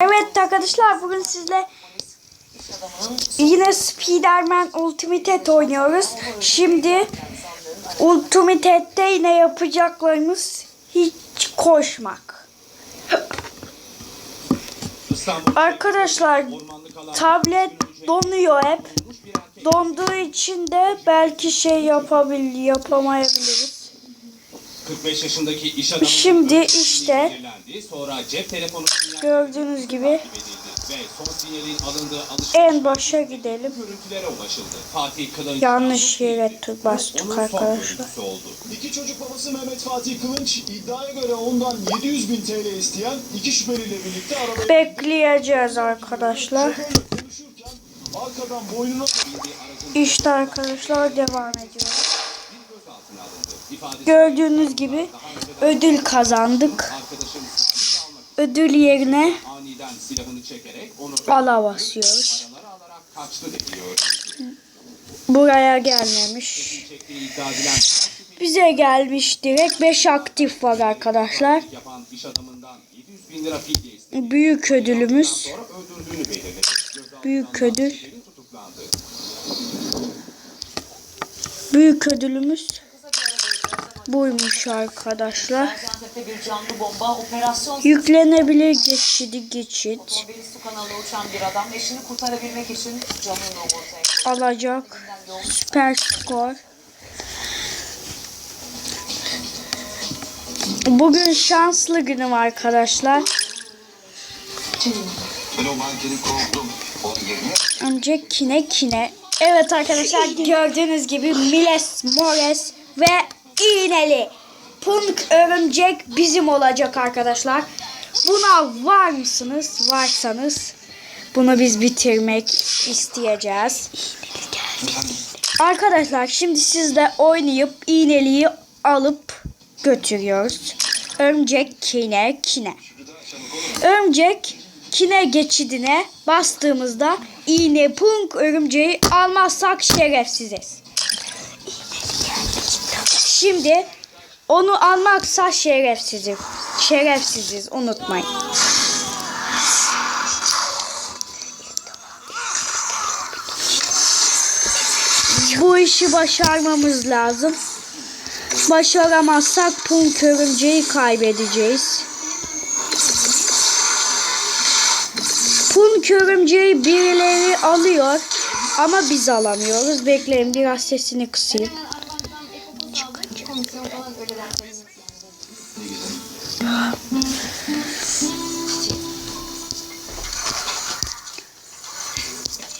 Evet arkadaşlar bugün sizle yine Spiderman Ultimate oynuyoruz. Şimdi Ultimate'de yine yapacaklarımız hiç koşmak. Arkadaşlar tablet donuyor hep. Donduğu için de belki şey yapabil yapamayabiliriz. 45 yaşındaki iş adamı Şimdi işte. Sonra cep telefonu gördüğünüz gibi en başa gidelim. Yanlış yere tık bastık arkadaşlar. İki çocuk babası Mehmet Fatih Kılınç iddiaya göre ondan 700 bin TL isteyen iki şüpheliyle birlikte arabaya Bekleyeceğiz arkadaşlar. İşte arkadaşlar devam ediyor. Gördüğünüz gibi ödül kazandık. Ödül yerine ala basıyoruz. Buraya gelmemiş. Bize gelmiş direkt 5 aktif var arkadaşlar. yapan iş adamından 700 bin lira fidye istedi. Büyük ödülümüz. Büyük ödül. Büyük ödülümüz buymuş arkadaşlar. Gaziantep'te bir canlı bomba operasyon Yüklenebilir geçidi geçit. Alacak. Süper skor. Bugün şanslı günüm arkadaşlar. Önce kine kine. Evet arkadaşlar gördüğünüz gibi Miles Mores ve iğneli Punk örümcek bizim olacak arkadaşlar. Buna var mısınız? Varsanız bunu biz bitirmek isteyeceğiz. Arkadaşlar şimdi sizle oynayıp iğneliği alıp götürüyoruz. Örümcek kine kine. Örümcek kine geçidine bastığımızda iğne punk örümceği almazsak şerefsiziz. Şimdi onu almaksa şerefsiziz. Şerefsiziz unutmayın. Bu işi başarmamız lazım. Başaramazsak punk örümceği kaybedeceğiz. Punk örümceği birileri alıyor ama biz alamıyoruz. Bekleyin biraz sesini kısayım.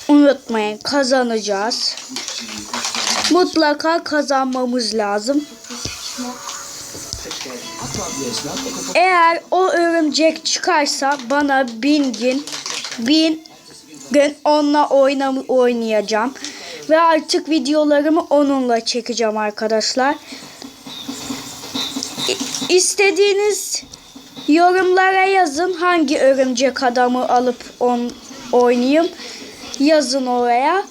Unutmayın kazanacağız. Mutlaka kazanmamız lazım. Eğer o örümcek çıkarsa bana bin gün bin gün onunla oynayacağım. Ve artık videolarımı onunla çekeceğim arkadaşlar. İstediğiniz yorumlara yazın hangi örümcek adamı alıp on oynayayım. Yazın oraya.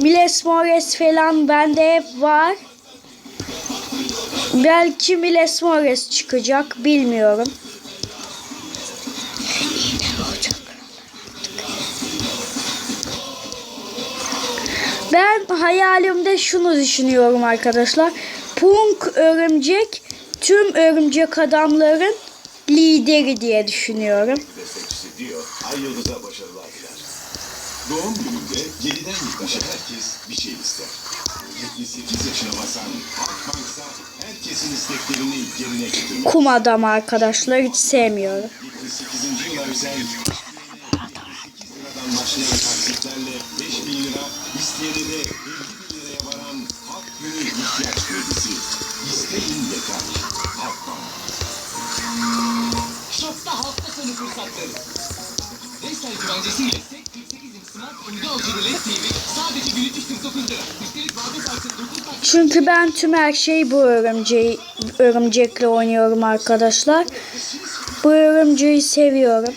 Miles Morales falan bende hep var. Belki Miles Morales çıkacak bilmiyorum. Ben hayalimde şunu düşünüyorum arkadaşlar. Punk örümcek tüm örümcek adamların lideri diye düşünüyorum. destekçisi diyor. Ay Yıldız'a başarılar diler. Doğum gününde 7'den yıkmışa herkes bir şey ister. 78 yaşına basan Halkbank'sa herkesin isteklerini yerine getirmek. Kum adam arkadaşlar hiç sevmiyorum. 78. yıla özel 8 liradan başlayan taksitlerle 5 bin lira, isteyene de ihtiyaç kredisi. İsteyin yeter. Halkbank. Şokta hafta sonu fırsatları. Restel güvencesiyle 48 inç Smart Uydu Ultra LED TV sadece 1349 lira. Üstelik vade kartı 9 kat Çünkü ben tüm her şeyi bu örümceği, örümcekle oynuyorum arkadaşlar. Bu örümceği seviyorum.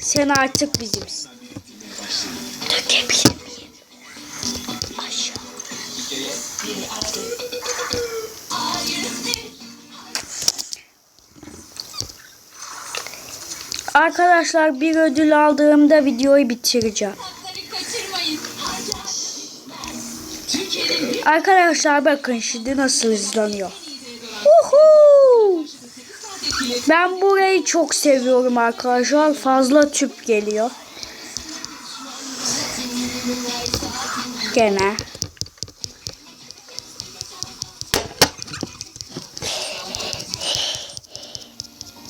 Sen artık bizimsin. Dökebilir miyim? Aşağı. Arkadaşlar bir ödül aldığımda videoyu bitireceğim. Arkadaşlar bakın şimdi nasıl izleniyor. Uhu. Ben burayı çok seviyorum arkadaşlar. Fazla tüp geliyor. Gene.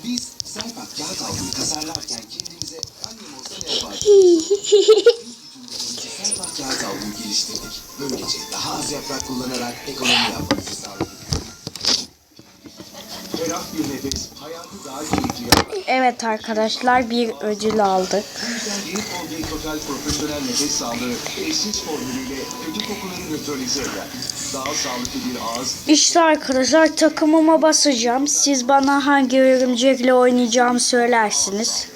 Biz sayfa kağıt havluyu tasarlarken kendimize annem olsa ne yapardı? sayfa kağıt havluyu geliştirdik. Böylece daha az yaprak kullanarak ekonomi yapmamızı sağladık. Ferah bir nefes hayatı daha keyifli yapar. Evet arkadaşlar bir ödül aldık. Bu yüzden yeni Colgate Total profesyonel nefes sağlığı eşsiz formülüyle kötü kokuları nötralize eder. Daha sağlıklı bir ağız İşte arkadaşlar takımıma basacağım. Siz bana hangi örümcekle oynayacağımı söylersiniz.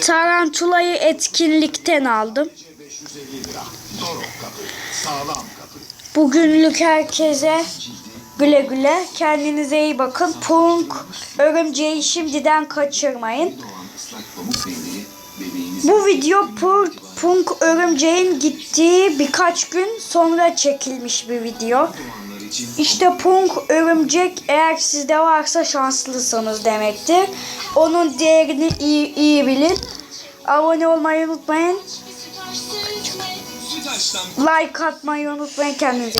Tarantulayı etkinlikten aldım. 550 lira. Dorok kapı. Sağlam kapı. Bugünlük herkese güle güle. Kendinize iyi bakın. Punk örümceği şimdiden kaçırmayın. Bu video Punk, örümceğin gittiği birkaç gün sonra çekilmiş bir video. İşte Punk örümcek eğer sizde varsa şanslısınız demektir. Onun değerini iyi, iyi bilin. Abone olmayı unutmayın. Like atmayı unutmayın kendinize.